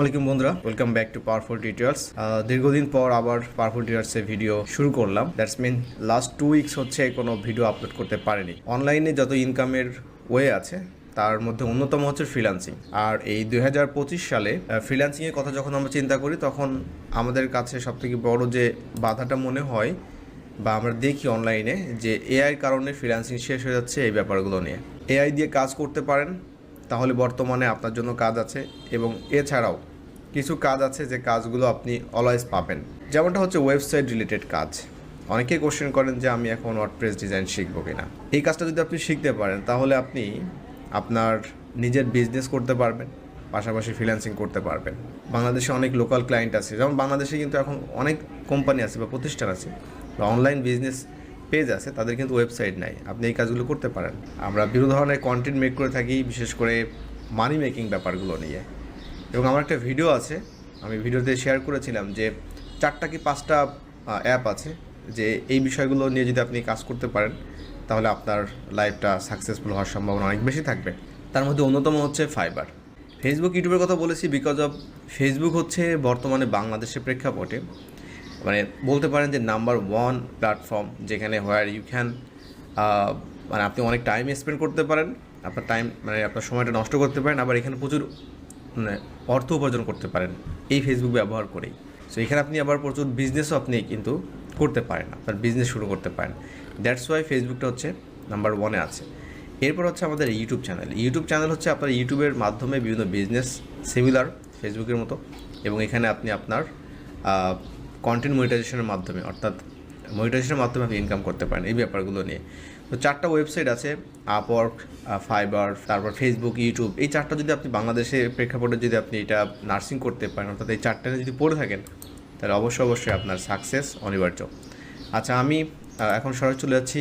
আলাইকুম বন্ধুরা welcome back to Powerful Details দীর্ঘদিন পর আবার পাওয়ারফুল ডিটেলসে ভিডিও শুরু করলাম। That's mean last two weeks হচ্ছে কোনো ভিডিও আপলোড করতে পারিনি। অনলাইনে যত ইনকামের ওয়ে আছে, তার মধ্যে অন্যতম হচ্ছে ফ্রিল্যান্সিং আর এই দুই হাজার পঁচিশ সালে ফ্রিল্যান্সিংয়ের কথা যখন আমরা চিন্তা করি, তখন আমাদের কাছে সবথেকে বড় যে বাধাটা মনে হয়, বা আমরা দেখি অনলাইনে যে এআইয়ের কারণে ফ্রিল্যান্সিং শেষ হয়ে যাচ্ছে এই ব্যাপারগুলো নিয়ে। এআই দিয়ে কাজ করতে পারেন, তাহলে বর্তমানে আপনার জন্য কাজ আছে এবং এছাড়াও কিছু কাজ আছে যে কাজগুলো আপনি অলওয়েজ পাবেন। যেমনটা হচ্ছে ওয়েবসাইট রিলেটেড কাজ। অনেকে কোশ্চেন করেন যে আমি এখন ওয়ার্ডপ্রেস ডিজাইন শিখব কিনা। এই কাজটা যদি আপনি শিখতে পারেন, তাহলে আপনি আপনার নিজের বিজনেস করতে পারবেন, পাশাপাশি ফ্রিল্যান্সিং করতে পারবেন। বাংলাদেশে অনেক লোকাল ক্লায়েন্ট আছে। যেমন বাংলাদেশে কিন্তু এখন অনেক কোম্পানি আছে বা প্রতিষ্ঠান আছে, বা অনলাইন বিজনেস পেজ আছে, তাদের কিন্তু ওয়েবসাইট নাই। আপনি এই কাজগুলো করতে পারেন। আমরা বিভিন্ন ধরনের কন্টেন্ট মেক করে থাকি, বিশেষ করে মানি মেকিং ব্যাপারগুলো নিয়ে। এবং আমার একটা ভিডিও আছে, আমি ভিডিওতে শেয়ার করেছিলাম যে চারটা কি পাঁচটা অ্যাপ আছে যে এই বিষয়গুলো নিয়ে যদি আপনি কাজ করতে পারেন, তাহলে আপনার লাইফটা সাকসেসফুল হওয়ার সম্ভাবনা অনেক বেশি থাকবে। তার মধ্যে অন্যতম হচ্ছে ফাইবার ফেসবুক ইউটিউবের কথা বলেছি বিকজ অফ ফেসবুক হচ্ছে বর্তমানে বাংলাদেশের প্রেক্ষাপটে মানে বলতে পারেন যে নাম্বার ওয়ান প্ল্যাটফর্ম যেখানে হোয়ার ইউ ক্যান মানে আপনি অনেক টাইম স্পেন্ড করতে পারেন, আপনার টাইম মানে আপনার সময়টা নষ্ট করতে পারেন, আবার এখানে প্রচুর অর্থ উপার্জন করতে পারেন এই ফেসবুক ব্যবহার করেই। সো এখানে আপনি আবার প্রচুর বিজনেসও আপনি কিন্তু করতে পারেন আপনার বিজনেস শুরু করতে পারেন। দ্যাটস ওয়াই ফেসবুকটা হচ্ছে নাম্বার ওয়ানে আছে। এরপর হচ্ছে আমাদের ইউটিউব চ্যানেল ইউটিউব চ্যানেল হচ্ছে আপনার ইউটিউবের মাধ্যমে বিভিন্ন বিজনেস সিমিলার ফেসবুকের মতো এবং এখানে আপনি আপনার কন্টেন্ট মনিটাইজেশনের মাধ্যমে অর্থাৎ মনিটাইজেশনের মাধ্যমে আপনি ইনকাম করতে পারেন এই ব্যাপারগুলো নিয়ে। তো চারটা ওয়েবসাইট আছে আপওয়ার্ক ফাইবার তারপর ফেসবুক ইউটিউব এই চারটা যদি আপনি বাংলাদেশের প্রেক্ষাপটে যদি আপনি এটা নার্সিং করতে পারেন, অর্থাৎ এই চারটা যদি পড়ে থাকেন, তাহলে অবশ্যই অবশ্যই আপনার সাকসেস অনিবার্য। আচ্ছা আমি এখন সরাসরি চলে যাচ্ছি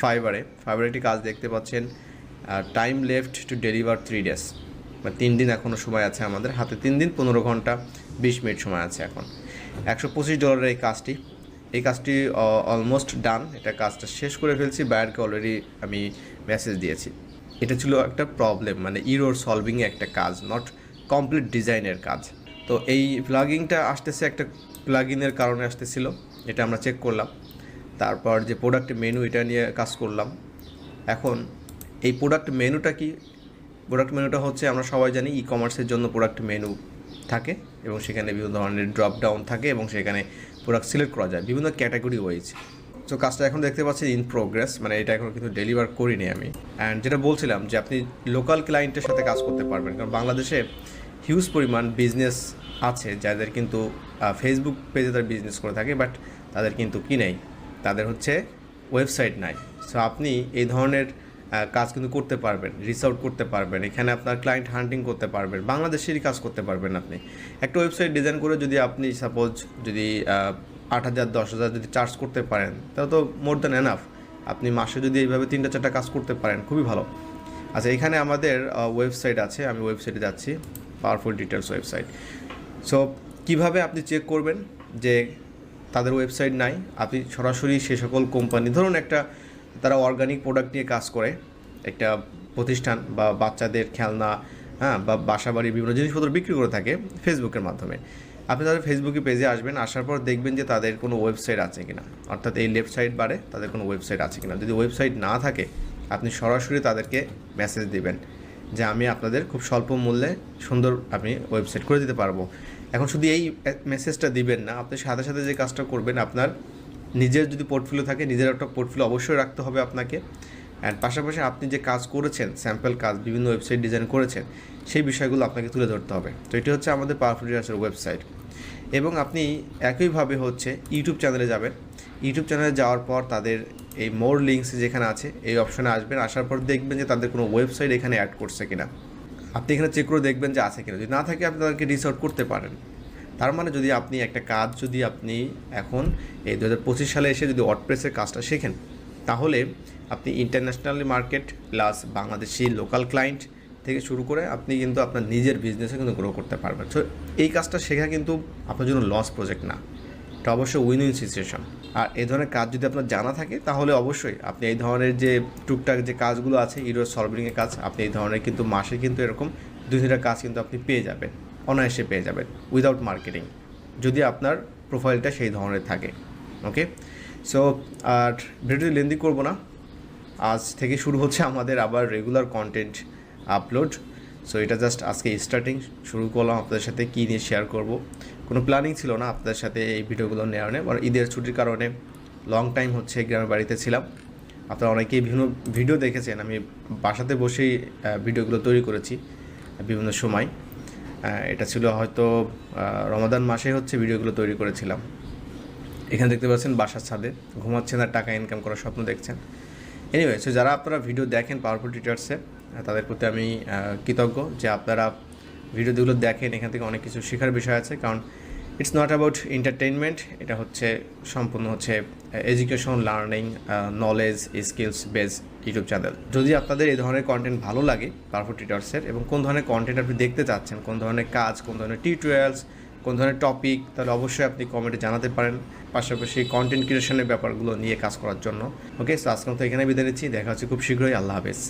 ফাইবারে ফাইবারে একটি কাজ দেখতে পাচ্ছেন time left to deliver three days বা তিন দিন এখনও সময় আছে আমাদের হাতে, তিন দিন পনেরো ঘণ্টা, বিশ মিনিট সময় আছে এখন। একশো পঁচিশ ডলারের এই কাজটি এই কাজটি অলমোস্ট ডান এটা কাজটা শেষ করে ফেলছি। বায়ারকে অলরেডি আমি মেসেজ দিয়েছি। এটা ছিল একটা প্রবলেম মানে ইরোর সলভিংয়ে একটা কাজ নট কমপ্লিট ডিজাইনের কাজ। তো এই প্লাগিংটা আসতেছে, একটা প্লাগিনের কারণে আসতেছিল, এটা আমরা চেক করলাম। তারপর যে প্রোডাক্ট মেনু এটা নিয়ে কাজ করলাম। এখন এই প্রোডাক্ট মেনুটা কি? প্রোডাক্ট মেনুটা হচ্ছে, আমরা সবাই জানি ই কমার্সের জন্য প্রোডাক্ট মেনু থাকে এবং সেখানে বিভিন্ন ধরনের ড্রপ ডাউন থাকে এবং সেখানে প্রোডাক্ট সিলেক্ট করা যায়, বিভিন্ন ক্যাটাগরি ওয়াইজ। তো কাজটা এখন দেখতে পাচ্ছি ইন প্রোগ্রেস মানে এটা এখন কিন্তু ডেলিভার করিনি আমি। অ্যান্ড যেটা বলছিলাম যে আপনি লোকাল ক্লায়েন্টের সাথে কাজ করতে পারবেন, কারণ বাংলাদেশে হিউজ পরিমাণ বিজনেস আছে যাদের কিন্তু ফেসবুক পেজে তার বিজনেস করে থাকে বাট তাদের কিন্তু কি নেই? তাদের হচ্ছে ওয়েবসাইট নাই। সো আপনি এই ধরনের কাজ কিন্তু করতে পারবেন রিচ আউট করতে পারবেন, এখানে আপনার ক্লায়েন্ট হান্টিং করতে পারবেন, বাংলাদেশেরই কাজ করতে পারবেন আপনি। একটা ওয়েবসাইট ডিজাইন করে যদি আপনি সাপোজ যদি আট হাজার, দশ হাজার যদি চার্জ করতে পারেন, তাহলে তো মোর দ্যান এনাফ আপনি মাসে যদি এইভাবে তিনটা, চারটা কাজ করতে পারেন, খুবই ভালো। আচ্ছা এখানে আমাদের ওয়েবসাইট আছে, আমি ওয়েবসাইটে যাচ্ছি পাওয়ারফুল ডিটেলস ওয়েবসাইট সো কীভাবে আপনি চেক করবেন যে তাদের ওয়েবসাইট নাই? আপনি সরাসরি সে সকল কোম্পানি ধরুন একটা তারা অর্গানিক প্রোডাক্ট নিয়ে কাজ করে। একটা প্রতিষ্ঠান বা বাচ্চাদের খেলনা হ্যাঁ বা বাসাবাড়ির বিভিন্ন জিনিসপত্র বিক্রি করে থাকে ফেসবুকের মাধ্যমে। আপনি তাদের ফেসবুকে পেজে আসবেন, আসার পর দেখবেন যে তাদের কোনো ওয়েবসাইট আছে কিনা। অর্থাৎ এই লেফট সাইড বারে তাদের কোনো ওয়েবসাইট আছে কিনা। যদি ওয়েবসাইট না থাকে, আপনি সরাসরি তাদেরকে মেসেজ দিবেন যে আমি আপনাদের খুব স্বল্প মূল্যে সুন্দর আপনি ওয়েবসাইট করে দিতে পারব। এখন শুধু এই মেসেজটা দিবেন না, আপনি সাথে সাথে যে কাজটা করবেন, আপনার নিজের যদি পোর্টফোলিও থাকে, নিজের একটা পোর্টফোলিও অবশ্যই রাখতে হবে আপনাকে। অ্যান্ড পাশাপাশি আপনি যে কাজ করেছেন স্যাম্পল কাজ, বিভিন্ন ওয়েবসাইট ডিজাইন করেছেন, সেই বিষয়গুলো আপনাকে তুলে ধরতে হবে। তো এটি হচ্ছে আমাদের পাওয়ারফুল ডিজাইনের ওয়েবসাইট এবং আপনি একইভাবে হচ্ছে ইউটিউব চ্যানেলে যাবেন। ইউটিউব চ্যানেলে যাওয়ার পর তাদের এই মোর লিঙ্কস যেখানে আছে, এই অপশানে আসবেন। আসার পর দেখবেন যে তাদের কোনো ওয়েবসাইট এখানে অ্যাড করছে কিনা। আপনি এখানে চেক করে দেখবেন যে আছে কিনা। যদি না থাকে, আপনি তাদেরকে রিচ আউট করতে পারেন। তার মানে যদি আপনি একটা কাজ যদি আপনি এখন এই দু হাজার পঁচিশ সালে এসে যদি ওয়ার্ডপ্রেসের কাজটা শেখেন, তাহলে আপনি international market plus Bangladeshi local client থেকে শুরু করে আপনি কিন্তু আপনার নিজের বিজনেসে কিন্তু গ্রো করতে পারবেন। সো এই কাজটা শেখা কিন্তু আপনার জন্য লস প্রজেক্ট না। এটা অবশ্যই উইন উইন সিচুয়েশন আর এই ধরনের কাজ যদি আপনার জানা থাকে, তাহলে অবশ্যই আপনি এই ধরনের যে টুকটাক যে কাজগুলো আছে ইরো সলভিংয়ের কাজ, আপনি এই ধরনের কিন্তু মাসে কিন্তু এরকম দুই তিনটা কাজ কিন্তু আপনি পেয়ে যাবেন। অনায়াসে পেয়ে যাবেন উইদাউট মার্কেটিং যদি আপনার প্রোফাইলটা সেই ধরনের থাকে ওকে সো আর ভিডিওটি লেন্দি করব না, আজ থেকে শুরু হচ্ছে আমাদের আবার রেগুলার কন্টেন্ট আপলোড সো এটা জাস্ট আজকে স্টার্টিং শুরু করলাম আপনাদের সাথে কী নিয়ে শেয়ার করব। কোনো প্ল্যানিং ছিল না আপনাদের সাথে এই ভিডিওগুলো নেওয়ার মানে ঈদের ছুটির কারণে লং টাইম হচ্ছে গ্রামের বাড়িতে ছিলাম। আপনারা অনেকেই বিভিন্ন ভিডিও দেখেছেন, আমি বাসাতে বসেই ভিডিওগুলো তৈরি করেছি বিভিন্ন সময়। এটা ছিল হয়তো রমাদান মাসে হচ্ছে ভিডিওগুলো তৈরি করেছিলাম। এখানে দেখতে পাচ্ছেন বাসার ছাদে, ঘুমাচ্ছেন আর টাকা ইনকাম করার স্বপ্ন দেখছেন। এনিওয়ে সো যারা আপনারা ভিডিও দেখেন পাওয়ারফুল টিচার্সে তাদের প্রতি আমি কৃতজ্ঞ যে আপনারা ভিডিওগুলো দেখেন, এখান থেকে অনেক কিছু শেখার বিষয় আছে। কারণ ইটস নট অ্যাবাউট এন্টারটেনমেন্ট এটা হচ্ছে সম্পূর্ণ হচ্ছে education learning knowledge skills base YouTube channel. যদি আপনাদের এই ধরনের কন্টেন্ট ভালো লাগে পাওয়ারফুল টিটার্সের এবং কোন ধরনের কন্টেন্ট আপনি দেখতে চাচ্ছেন, কোন ধরনের কাজ, কোন ধরনের টিউটোরিয়ালস কোন ধরনের টপিক তাহলে অবশ্যই আপনি কমেন্টে জানাতে পারেন। পাশাপাশি কন্টেন্ট ক্রিয়েশনের ব্যাপারগুলো নিয়ে কাজ করার জন্য। ওকে আজকে তো এখানে বিদায় নিচ্ছি। দেখা হচ্ছে খুব শীঘ্রই। আল্লাহ হাফেজ।